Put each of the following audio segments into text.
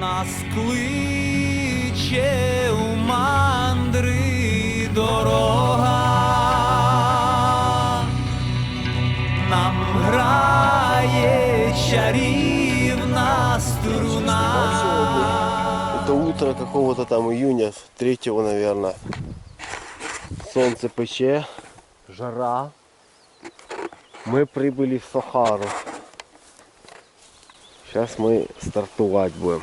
нас кличе у мандри дорога, нам грає чарівна струна. Это утро какого-то там июня, 3 наверное. Солнце пече, жара. Мы прибыли в Сахару. Сейчас мы стартовать будем.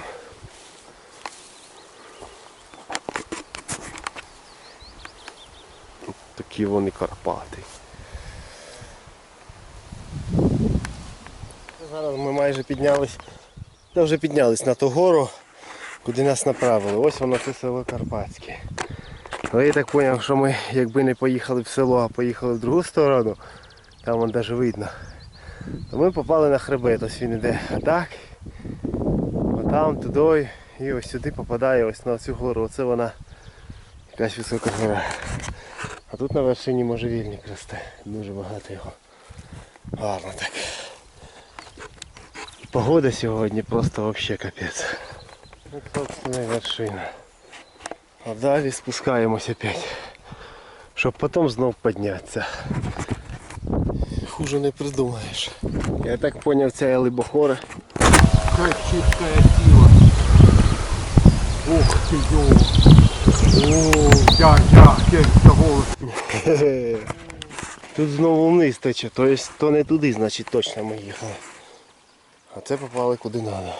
Такі вони Карпати. Зараз ми майже піднялись, та вже піднялись на ту гору, куди нас направили. Ось воно це село Карпатське. Але я так зрозумів, що ми якби не поїхали в село, а поїхали в другу сторону, там вон навіть видно, то ми попали на хребет. Ось він іде так. Отам, туди. І ось сюди попадає ось на цю гору. Оце вона якась висока гора. А тут на вершині можжевільник росте. Дуже багато його. Гарно так. Погода сьогодні просто вообще капець. От, собственно, вершина. А далі спускаємось опять. Щоб потім знов піднятися. Хуже не придумаєш. Я так зрозумів, ця либохора. Как чуткая сила. Ух ты, ё. О, я, я, кельця голос. Тут знову вниз тече, то, есть, то не туди, значить точно ми їхали. А це попали куди треба.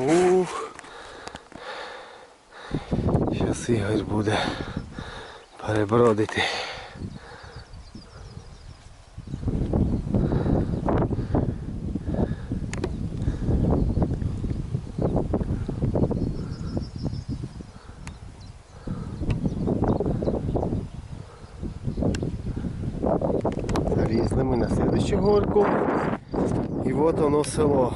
Ух. Зараз Ігор буде перебродити. Залізли ми на слідущу горку. І от воно село.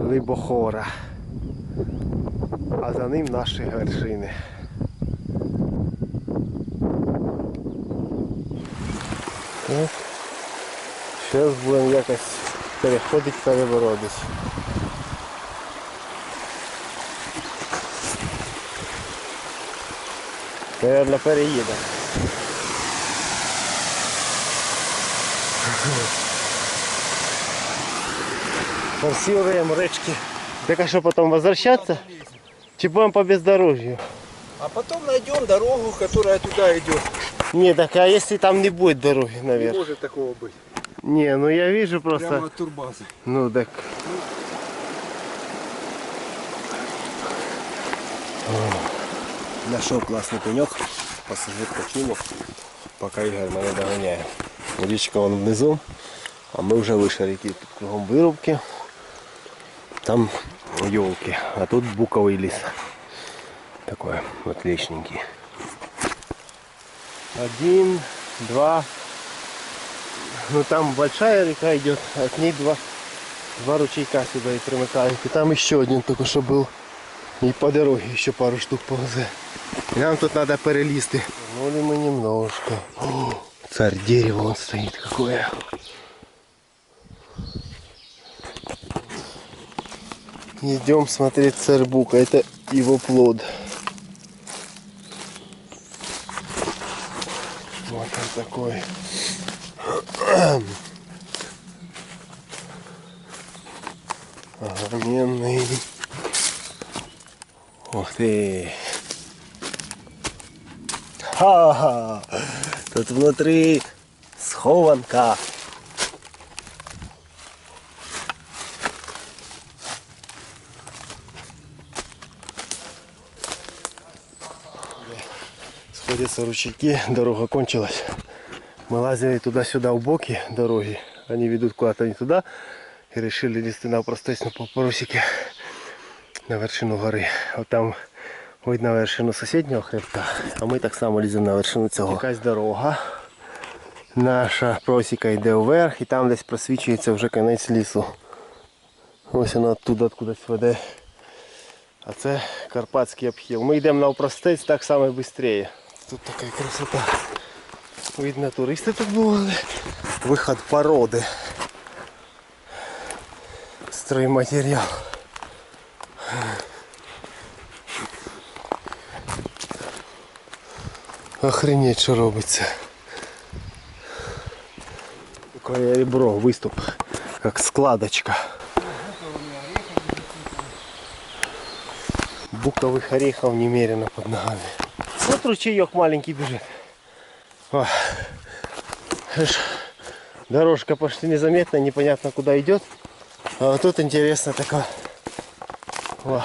Либохора. А за ним наші вершини. Зараз будемо якось переходити, переборотись. Наверно, переїдемо. Форсируем речки. Так а что потом возвращаться? Будем по бездорожью? А потом найдем дорогу, которая туда идет. Не, так а если там не будет дороги, Не наверное? может такого быть. Не, ну я вижу просто. Прямо от турбазы. Ну так. Нашел классный пенек, посажу почину, пока Ігор мене доганяє. Річка вон внизу, а ми вже вище реки. Тут кругом вирубки, там елки, а тут буковый лес. Такой отличненький. Один, два, ну там большая река идет, от ней два, два ручейка сюда и примыкают. И там еще один только что был. И по дороге еще пару штук ползе. И нам тут надо перелисты. Ну ли мы немножко. О, Царь дерева он стоит какое. Идем смотреть царь бука. Это его плод. Вот он такой. Огроменный. Ух ты. Ха-ха. Тут внутри схованка. Сходятся ручейки, дорога кончилась. Мы лазили туда-сюда в боки дороги. Они ведут куда-то не туда. И решили лезть на простецьну по просіки на вершину гори. От там видно вершину сусіднього хребта, а ми так само ліземо на вершину цього. Якась дорога. Наша просіка йде вверх і там десь просвічується вже кінець лісу. Ось вона оттуда кудись веде. А це Карпатський обхил. Ми йдемо навпростець так само швидше. Тут така красота. Видно, туристи тут бували. Виход породи. Стройматеріал. Охренеть, що робиться. Такое ребро, выступ, как складочка. Буковых орехов немерено под ногами. Вот ручеек маленький бежит. О. Дорожка почти незаметна, непонятно куда идет. А вот тут интересно такая. О.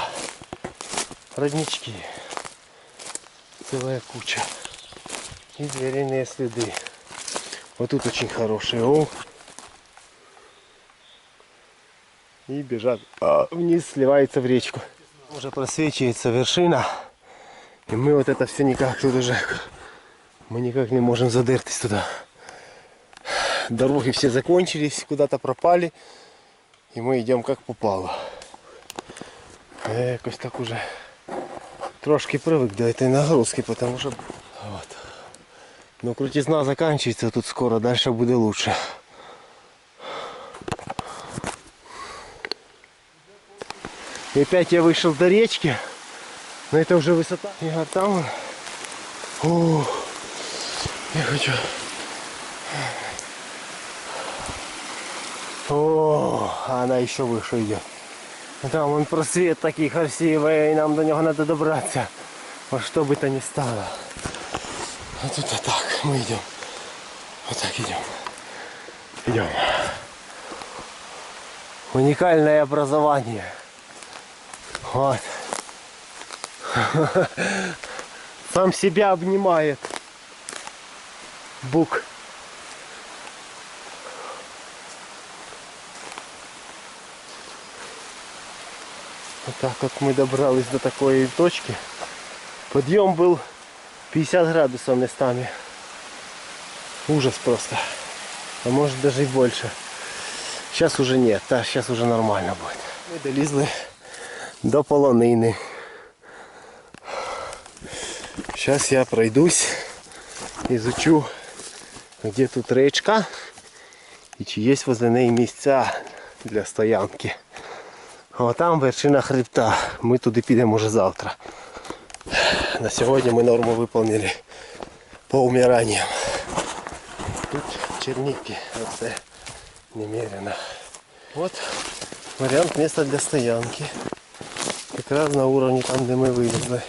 Роднички. Целая куча. И звериные следы. Вот тут очень хорошие. О. И бежат а, вниз, сливается в речку. Уже просвечивается вершина. И мы вот это все никак тут уже... Мы никак не можем задертись туда. Дороги все закончились, куда-то пропали. И мы идем как попало. Я якось так уже трошки привык до этой нагрузки, потому что вот. Но крутизна заканчивается тут скоро, дальше будет лучше. И опять я вышел до речки. Но это уже высота. И вот там он. О, я хочу. О, она еще выше идет. Там он просвет такий красивый, и нам до него надо добраться. Во что бы то ни стало. А тут вот так мы идем. Вот так идем. Идем. Уникальное образование. Вот. Сам себя обнимает. Бук. Вот так вот мы добрались до такой точки. Подъем был 50 градусов местами. Ужас просто. А может даже и больше. Сейчас уже нет, да, сейчас уже нормально будет. Ми долізли до полонини. Сейчас я пройдусь, изучу, где тут речка і чи є возле неї місця для стоянки. А там вершина хребта. Ми туди підемо вже завтра. На сьогодні ми норму виповнили по умиранням. Тут черники, оце немерено. Вот вариант места для стоянки. Как раз на уровне там, где мы вылезли.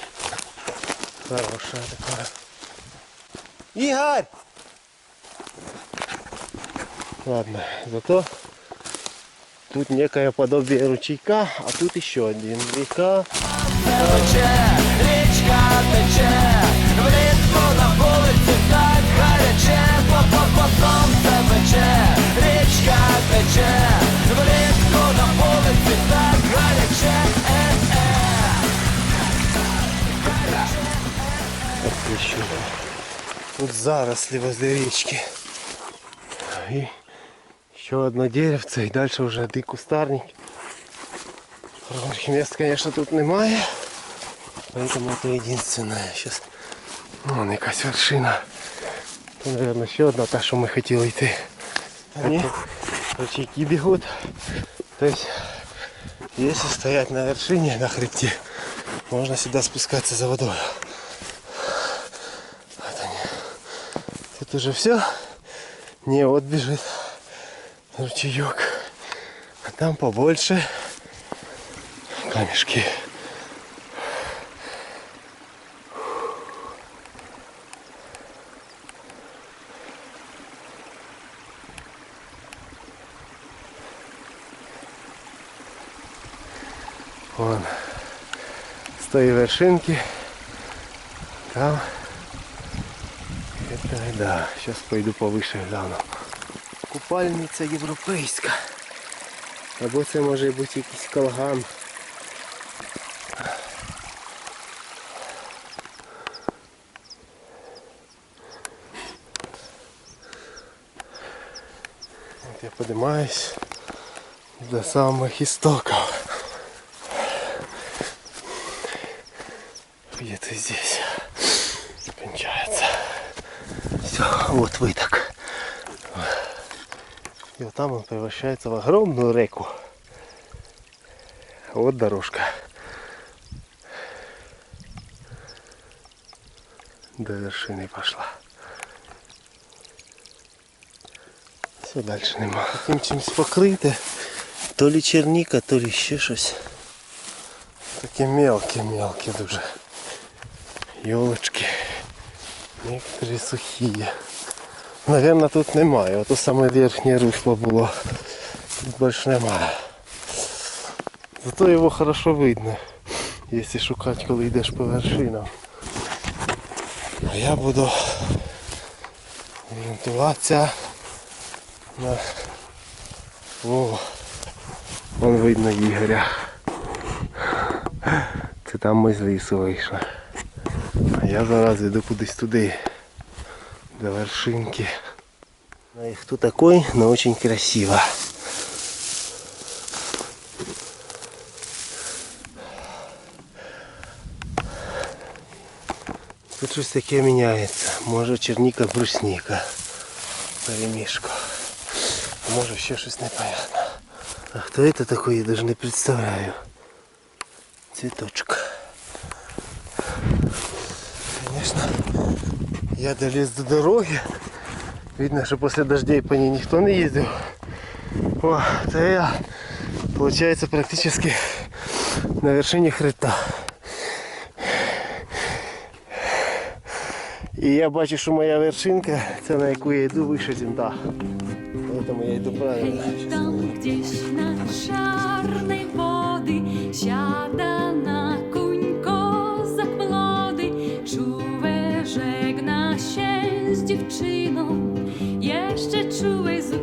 Хорошая такая. Игорь! Ладно, зато тут некое подобие ручейка, а тут еще один река. Річка тече, влітку на вулиці так гаряче, по сонце пече, річка тече, влітку на вулиці так гаряче, е-е. Тут заросли возле речки. И еще одно деревце, и дальше уже один кустарник. Хороших мест, конечно, тут немає. Поэтому это единственное. Сейчас вон якась вершина. Тут, наверное, еще одна та, що ми хотіли йти. Они ручейки бегут. То есть, если стоять на вершине, на хребте, можно сюда спускаться за водой. Вот они. Тут уже все. Не, вот бежит ручеек. А там побольше камешки. с той вершинки там это да сейчас пойду повыше гляну купальниця європейська або це може бути якийсь колган От я поднимаюсь до самых истоков где-то здесь кончается. Все. вот выток. И вот там он превращается в огромную реку. Вот дорожка. До вершины пошла. Все дальше нема. Таким чимось покрите. То лі черніка, то лі ще щось. Такі мелкі-мелкі дуже. Йолочки. Некоторі сухі. Наверно, тут немає. Ото саме верхнє русло було. Тут більше немає. Зато його хорошо видно, якщо шукати, коли йдеш по вершинам. А я буду орієнтуватися на... О, вон видно Ігоря. Це там ми з лісу вийшли. А я зараз йду кудись туди. До вершинки. Ну и кто такой, но очень красиво. Тут щось таке міняється. Може черніка, брусніка. Перемішку. А може ще щось непонятно. А хто это такой, я даже не представляю. Цветочек. Я долез до дороги. Видно, що після дождей по ній ніхто не їздив. О, це я, получается, практически на вершині хребта. І я бачу, що моя вершинка, це на яку я йду вище зімта. Тому я йду правильно. Там gdzieś na czarnej wody siada jeszcze czułej zupełnie.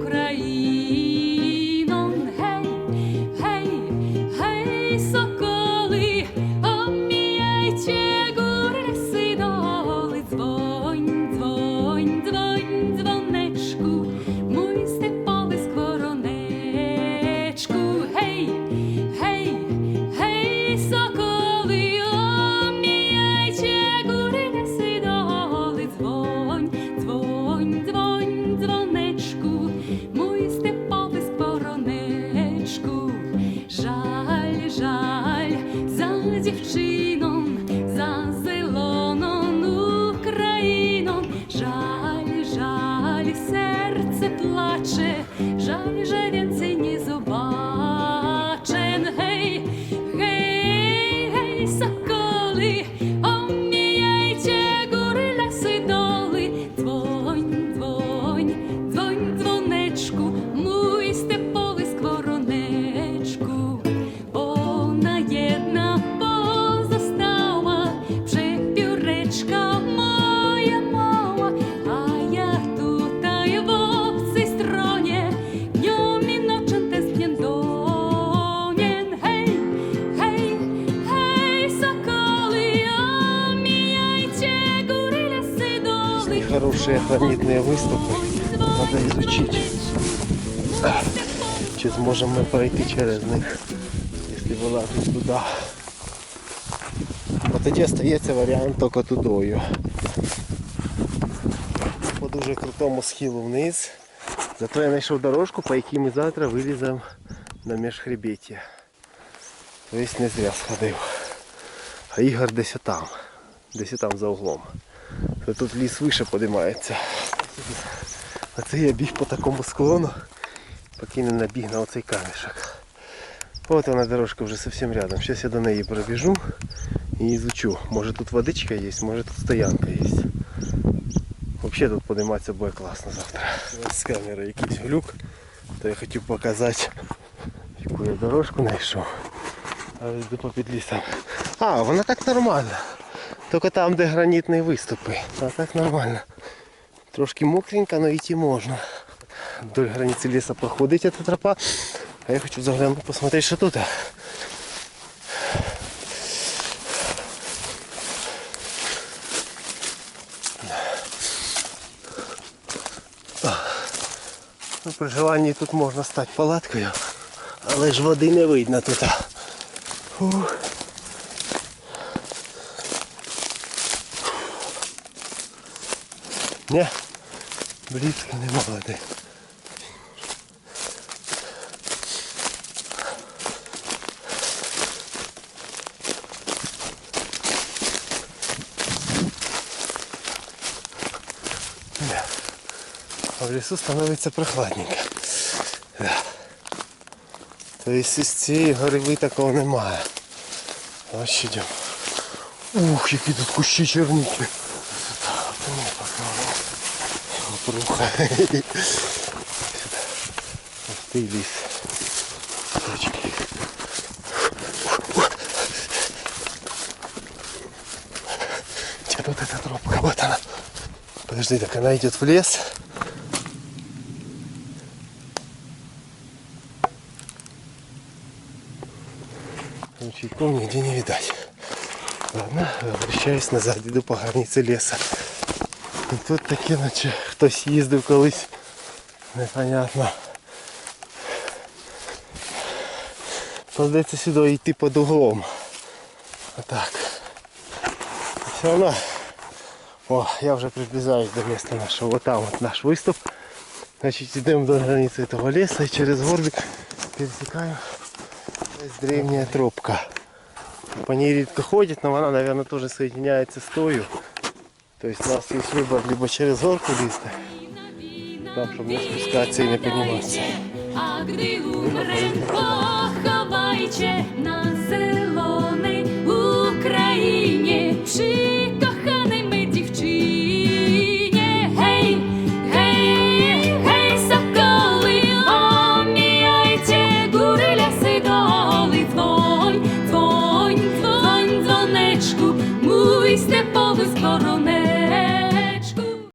Żal, serce płacze, żal, że doły. Хорошие гранитные выступы. Надо изучить. Чи зможемо ми пройти через них, якщо вилазити туди. Бо тоді остається варіант тільки тудою. По дуже крутому схилу вниз. Зато я знайшов дорожку, по якій ми завтра виліземо на міжхребеття. Тобто не зря сходив. А Ігор десь отам. Десь отам за углом. Та Тут ліс вище подимається. А це я біг по такому склону, поки не набіг на оцей камішок. От вона дорожка вже зовсім рядом. Зараз я до неї пробіжу і изучу. Може тут водичка є, може тут стоянка є. Взагалі тут подиматися буде класно завтра. З камери якийсь глюк, то я хотів показати, яку я дорожку знайшов. А йду по підлісам. А, вона так нормально. Тільки там, де гранітні виступи. А так нормально. Трошки мокренько, але йти можна. Вдоль границі лісу проходить ця тропа. А я хочу заглянути, посмотреть, що тут. Ну, при желанні тут можна стати палаткою, але ж води не видно тут. Фух. Ні, Близько немає де. А в лісу становиться прохладненько. Да. Тобто із цієї гори такого немає. Ось йдемо. Ух, які тут кущі черніки. Покажу. Опруха. Ось ти ліс. Точки. Где тут эта тропка? Вот она. Подожди, так она идет в лес. Ручейков нигде не видать. Ладно, возвращаюсь назад, иду по границі леса. І тут таке, наче хтось їздив колись. Непонятно. Придеться сюди йти під углом. Отак. Все одно. О, я вже приближаюсь до міста нашого. Вот там вот наш виступ. Значить, йдемо до границі цього лісу і через горбик пересікаю. Ось древняя тропка. По ней редко ходит, но она, наверное, тоже соединяется с тою. То есть у нас есть выбор либо через горку листа, там, чтобы не спускаться и не подниматься. А pochowajcie na zielonej Ukrainie przy